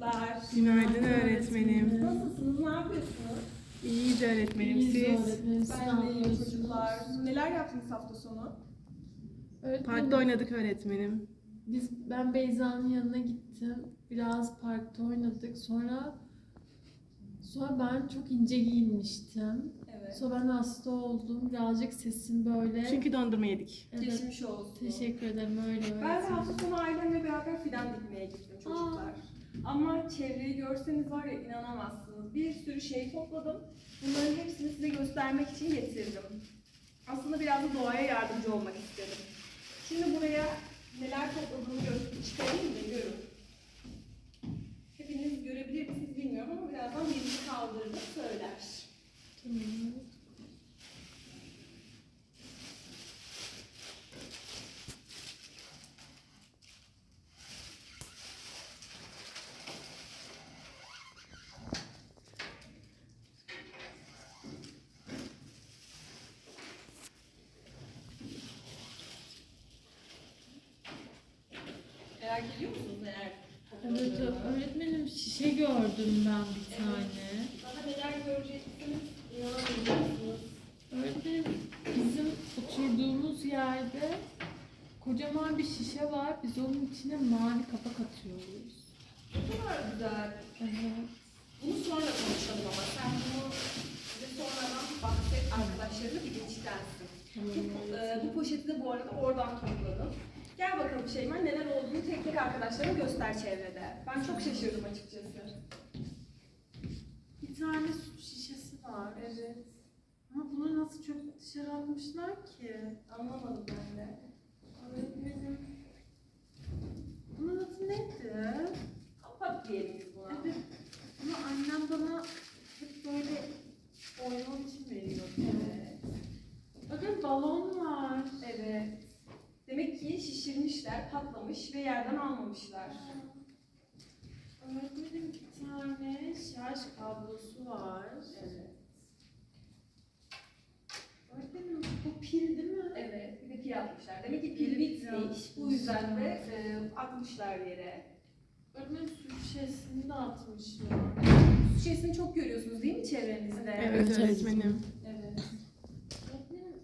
çocuklar. Günaydın öğretmenim. Nasılsınız? Ne yapıyorsunuz? İyiyiz öğretmenim İyiyiz siz. öğretmenim. Siz Ben de iyiyim yapıyorsunuz? çocuklar. Neler yaptınız hafta sonu? Öğretmenim, Parkta oynadık öğretmenim. Biz, ben Beyza'nın yanına gittim. Biraz parkta oynadık. Sonra sonra ben çok ince giyinmiştim. Evet. Sonra ben hasta oldum. Birazcık sesim böyle. Çünkü dondurma yedik. evet, Geçmiş olsun. teşekkür ederim öyle Ben de öğretmenim. hafta sonu ailemle beraber fidan dikmeye gittim çocuklar. Ama çevreyi görseniz var ya inanamazsınız. Bir sürü şey topladım. Bunların hepsini size göstermek için getirdim. Aslında biraz da doğaya yardımcı olmak istedim. Şimdi buraya neler topladığımı çıkarayım da görün. Hepiniz görebilir misiniz bilmiyorum ama birazdan birini kaldırır söyler. Tamam. Merak ediyor musunuz neler Evet öğretmenim şişe gördüm ben bir tane. Daha neler göreceksiniz inanamayacaksınız. Öğretmenim bizim oturduğumuz yerde kocaman bir şişe var. Biz onun içine mavi kapak atıyoruz. Ne kadar güzel. Evet. Bunu sonra konuşalım ama sen bunu bize sonradan bahset arkadaşlarına bilinçlensin. Bu, e, bu poşeti de bu arada oradan topladım. Gel bakalım Şeyman neler olduğunu tek tek arkadaşlara göster çevrede. Ben çok şaşırdım açıkçası. Bir tane su şişesi var. Evet. Ama bunu nasıl çöp dışarı atmışlar ki? Anlamadım ben de. Öğretmenim. Bunun adı neydi? Kapat diyelim biz buna. Evet. Ama annem bana hep böyle oynamak için veriyordu. Evet. Bakın balon var. Evet. Demek ki şişirmişler, patlamış ve yerden almamışlar. Öğretmenim bir tane şarj kablosu Evet. Öğretmenim bu pil değil mi? Evet, bir de pil atmışlar. Demek ki pil bitmiş. Bu yüzden de e, atmışlar yere. Öğretmenim su şişesini de atmışlar. Su şişesini çok görüyorsunuz değil mi çevrenizde? Evet öğretmenim. Evet. Öğretmenim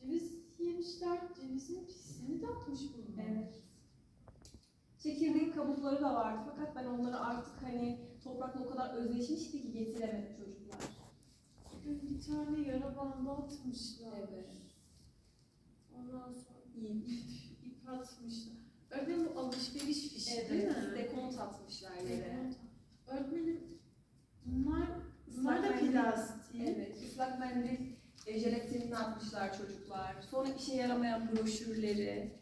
ceviz yemişler. Cevizin pisini de atmış bunlar. Evet. Çekirdek kabukları da vardı fakat ben onları artık hani toprakla o kadar özleşmişti ki getiremedim çocuklar. Bugün bir tane yara bandı atmışlar. Evet. Ondan sonra ip, ip atmışlar. Öğretmenim bu alışveriş fişi değil Evet, mi? dekont atmışlar yere. Öğretmenim bunlar, bunlar da plastik. Evet, ıslak mendil e, jelatinini atmışlar çocuklar. Sonra işe yaramayan broşürleri,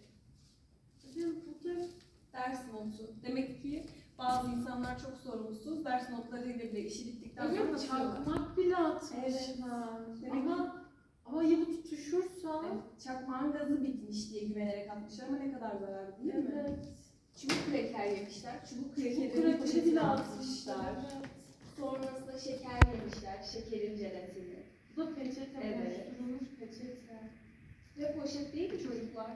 Öğretmenim burada ders notu. Demek ki bazı insanlar çok sorumsuz. Ders notlarıyla bile işi bittikten sonra atıyorlar. çakmak bile atmışlar. Evet. Demek Ama bu tutuşursa? Evet, çakmağın gazı bitmiş diye güvenerek atmışlar ama ne kadar zararlı değil mi? Evet. Çubuk kreker yemişler. Çubuk Bu krekerin poşetine bile atmışlar. atmışlar. Evet. Sonrasında şeker yemişler. Şekerin jelatini. Bu da peçete, Evet. oluşturulmuş peçete. Ve poşet değil mi çocuklar?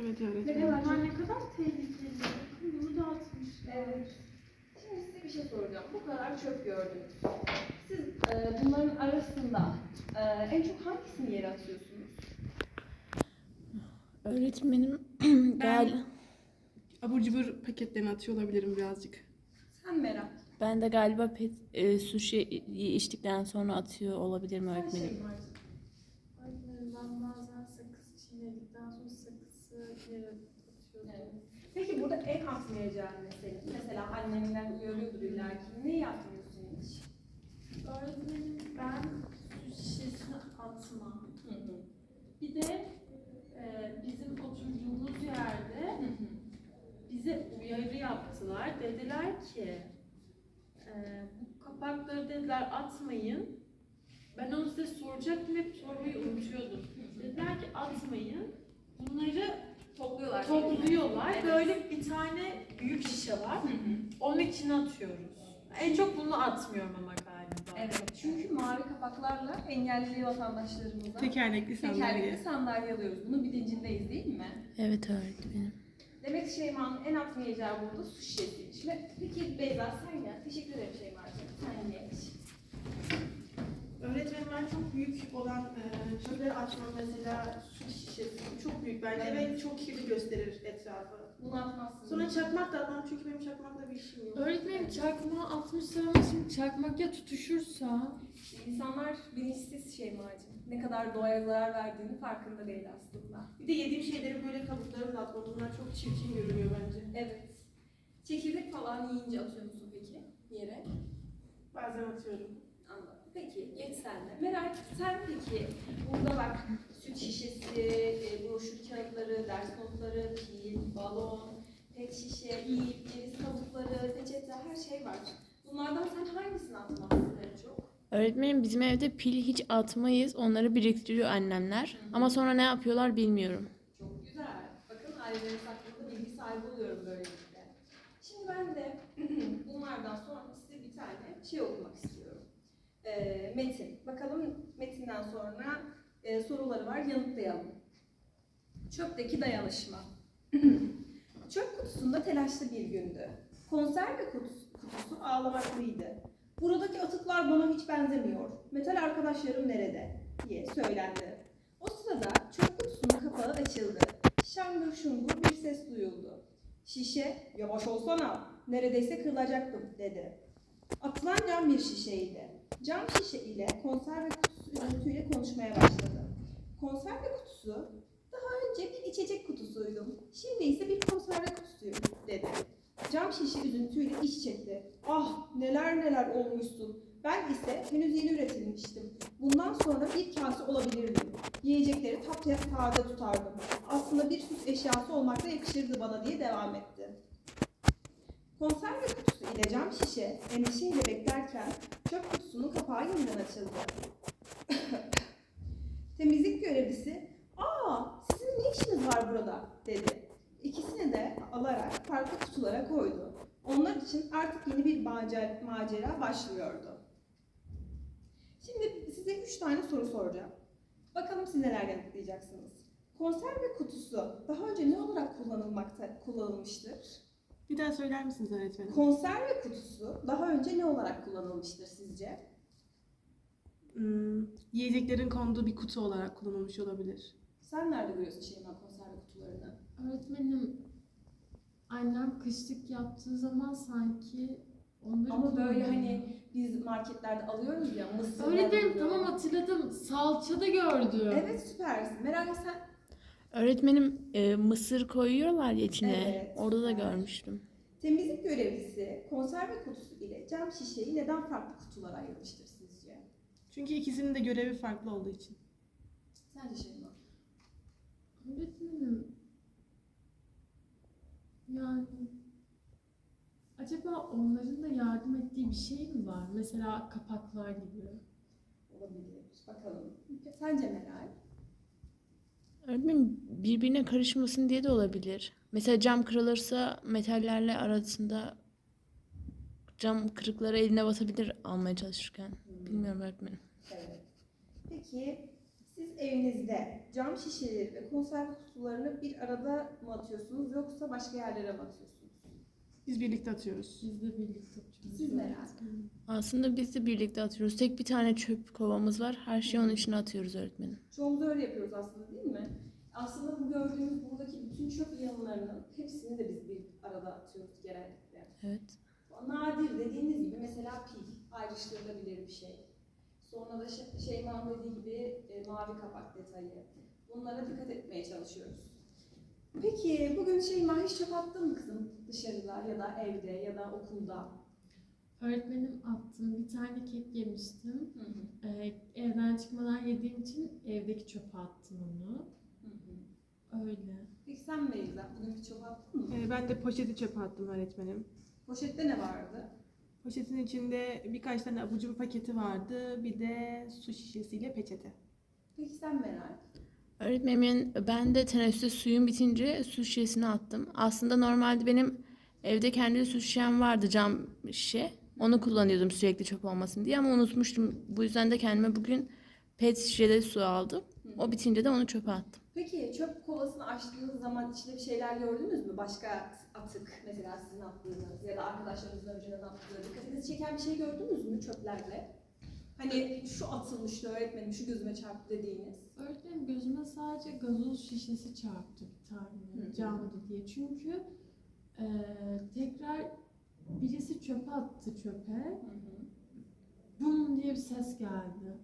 Evet Ne öğretmenim. kadar Bunlar ne kadar tehlikeli. Bunu da atmışlar. Evet. Şimdi size bir şey soracağım. Bu kadar çöp gördünüz. Siz e, bunların arasında e, en çok hangisini yere atıyorsunuz? Öğretmenim gal Abur cubur paketlerini atıyor olabilirim birazcık. Sen Meral. ben de galiba pet, e, sushi içtikten sonra atıyor olabilirim Her öğretmenim. şey var. Öğretmenim ben bazen sakız çiğnedikten sonra sakızı yere atıyordum. Evet. Peki burada en atmayacağın ne senin? Mesela annenler uyarıyordur illa ki. Neyi atmıyorsun hiç? Öğretmenim ben su şişesini atmam. Hı hı. Bir de e, bizim oturduğumuz yerde bize uyarı yaptılar. Dediler ki e, bu kapakları dediler atmayın. Ben onu size soracaktım hep sormayı unutuyordum. Dediler ki atmayın. Bunları Topluyorlar. Topluyorlar. Evet. Böyle bir tane büyük şişe var. Hı hı. Onun içine atıyoruz. En çok bunu atmıyorum ama galiba. Evet. Çünkü mavi kapaklarla engelli vatandaşlarımıza Tekerlekli tekerlekli sandalye. sandalye alıyoruz. Bunun bilincindeyiz değil mi? Evet öğretmenim. Demek Şeyma'nın en atmayacağı burada su şişesi. Şimdi peki Beyza sen gel. Teşekkür ederim Şeyma'cığım. Sen geç. Öğretmenim ben çok büyük olan e, çöpleri açmam mesela su şişesi. Çok büyük bence Evet. ve çok kirli gösterir etrafı. Bunu atmazsın. Sonra çakmak da atmam çünkü benim çakmakla bir işim yok. Öğretmenim çakmağı atmışlar ama şimdi çakmak ya tutuşursa. İnsanlar bilinçsiz Şeyma'cığım. Ne kadar doğaya zarar verdiğini farkında değil aslında. Bir de yediğim şeyleri böyle kabuklarını da atmam. Bunlar çok çirkin görünüyor bence. Evet. Çekirdek falan yiyince atıyor musun peki yere? Bazen atıyorum. Peki geç sen de. Merak sen peki burada bak süt şişesi, e, broşür kağıtları, ders notları, pil, balon, pet şişe, ip, ceviz kabukları, peçete her şey var. Bunlardan sen hangisini atmazsın en çok? Öğretmenim bizim evde pil hiç atmayız. Onları biriktiriyor annemler. Ama sonra ne yapıyorlar bilmiyorum. Çok güzel. Bakın aileleriniz hakkında bilgi sahibi oluyorum böylelikle. Şimdi ben de bunlardan sonra size bir tane şey okumak istiyorum. Ee, metin. Bakalım metinden sonra e, soruları var. Yanıtlayalım. Çöpteki dayanışma. Çöp kutusunda telaşlı bir gündü. Konserve kutusu, kutusu ağlamaklıydı. Buradaki atıklar bana hiç benzemiyor. Metal arkadaşlarım nerede? diye söylendi. O sırada çöp kutusunun kapağı açıldı. Şangır şungur bir ses duyuldu. Şişe, yavaş olsana, neredeyse kırılacaktım dedi. Atılan cam bir şişeydi. Cam şişe ile konserve kutusu üzüntüyle konuşmaya başladı. Konserve kutusu, daha önce bir içecek kutusuydum. Şimdi ise bir konserve kutusuyum dedi. Cam şişe üzüntüyle iç çekti. Ah neler neler olmuşsun. Ben ise henüz yeni üretilmiştim. Bundan sonra bir kase olabilirdim. Yiyecekleri tapya taze tutardım. Aslında bir süs eşyası olmakta yakışırdı bana diye devam etti. Konserve kutusu ile cam şişe endişeyle beklerken çöp kutusunun kapağı yeniden açıldı. Temizlik görevlisi, ''Aa, sizin ne işiniz var burada?'' dedi. İkisini de alarak farklı kutulara koydu. Onlar için artık yeni bir macera, başlıyordu. Şimdi size üç tane soru soracağım. Bakalım siz neler yanıtlayacaksınız. Konserve kutusu daha önce ne olarak kullanılmakta kullanılmıştır? Bir daha söyler misiniz öğretmenim? Konserve kutusu daha önce ne olarak kullanılmıştır sizce? Hmm, yiyeceklerin konduğu bir kutu olarak kullanılmış olabilir. Sen nerede görüyorsun Şeyma konserve kutularını? Öğretmenim annem kışlık yaptığı zaman sanki onları Ama böyle kullanıyor. hani biz marketlerde alıyoruz ya mısır. Öğretmenim oluyor. tamam hatırladım. Salçada gördüm. Evet süpersin. Merak sen Öğretmenim e, mısır koyuyorlar ya içine. Evet, Orada da görmüştüm. temizlik görevlisi konserve kutusu ile cam şişeyi neden farklı kutulara ayırmıştır sizce? Çünkü ikisinin de görevi farklı olduğu için. Sence Şeyma? Öğretmenim yani acaba onların da yardım ettiği bir şey mi var? Mesela kapaklar gibi. Olabilir. Bakalım. Sence Meral? Öğretmenim birbirine karışmasın diye de olabilir. Mesela cam kırılırsa metallerle arasında cam kırıkları eline batabilir almaya çalışırken. Bilmiyorum öğretmenim. Evet. Peki siz evinizde cam şişeleri ve konserve kutularını bir arada mı atıyorsunuz yoksa başka yerlere mi atıyorsunuz? Biz birlikte atıyoruz. Biz de birlikte Aslında biz de birlikte atıyoruz. Tek bir tane çöp kovamız var. Her şeyi onun içine atıyoruz öğretmenim. Çoğumuz öyle yapıyoruz aslında değil mi? Aslında bu gördüğümüz buradaki bütün çöp yığınlarının hepsini de biz bir arada atıyoruz genellikle. Evet. Nadir dediğiniz gibi mesela pil ayrıştırılabilir bir şey. Sonra da şey, Şeyma'nın dediği gibi e, mavi kapak detayı. Bunlara dikkat etmeye çalışıyoruz. Peki bugün Şeyma hiç çöp attın mı kızım dışarıda ya da evde ya da okulda? Öğretmenim attım. Bir tane kek yemiştim. Hı hı. Ee, evden çıkmadan yediğim için evdeki çöpe attım onu. Hı hı. Öyle. Peki sen Beyza bugün hiç çöp attın mı? Ee, ben de poşeti çöpe attım öğretmenim. Poşette ne vardı? Poşetin içinde birkaç tane abur cubur paketi vardı. Bir de su şişesiyle peçete. Peki sen Meral? Öğretmenim ben de teneffüste suyum bitince su şişesine attım. Aslında normalde benim evde kendi su şişem vardı cam şişe. Onu kullanıyordum sürekli çöp olmasın diye ama unutmuştum. Bu yüzden de kendime bugün pet şişede su aldım. O bitince de onu çöpe attım. Peki çöp kovasını açtığınız zaman içinde bir şeyler gördünüz mü? Başka atık mesela sizin attığınız ya da arkadaşlarınızın önceden attığı dikkatinizi çeken bir şey gördünüz mü çöplerle? Hani şu atılmıştı öğretmenim, şu gözüme çarptı dediğiniz. Öğretmenim gözüme sadece gazoz şişesi çarptı bir tane camdı diye. Çünkü e, tekrar birisi çöpe attı çöpe. Bum diye bir ses geldi.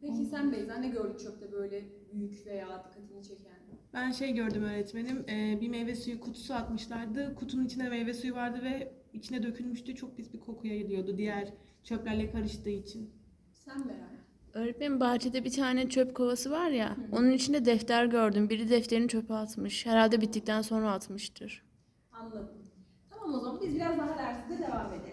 Peki sen Beyza ne gördün çöpte böyle büyük veya dikkatini çeken? Ben şey gördüm öğretmenim. e, bir meyve suyu kutusu atmışlardı. Kutunun içinde meyve suyu vardı ve içine dökülmüştü. Çok pis bir koku yayılıyordu diğer çöplerle karıştığı için. Sen Meral. Öğretmenim bahçede bir tane çöp kovası var ya. Onun içinde defter gördüm. Biri defterini çöpe atmış. Herhalde bittikten sonra atmıştır. Anladım. Biz biraz daha dersimize devam edelim.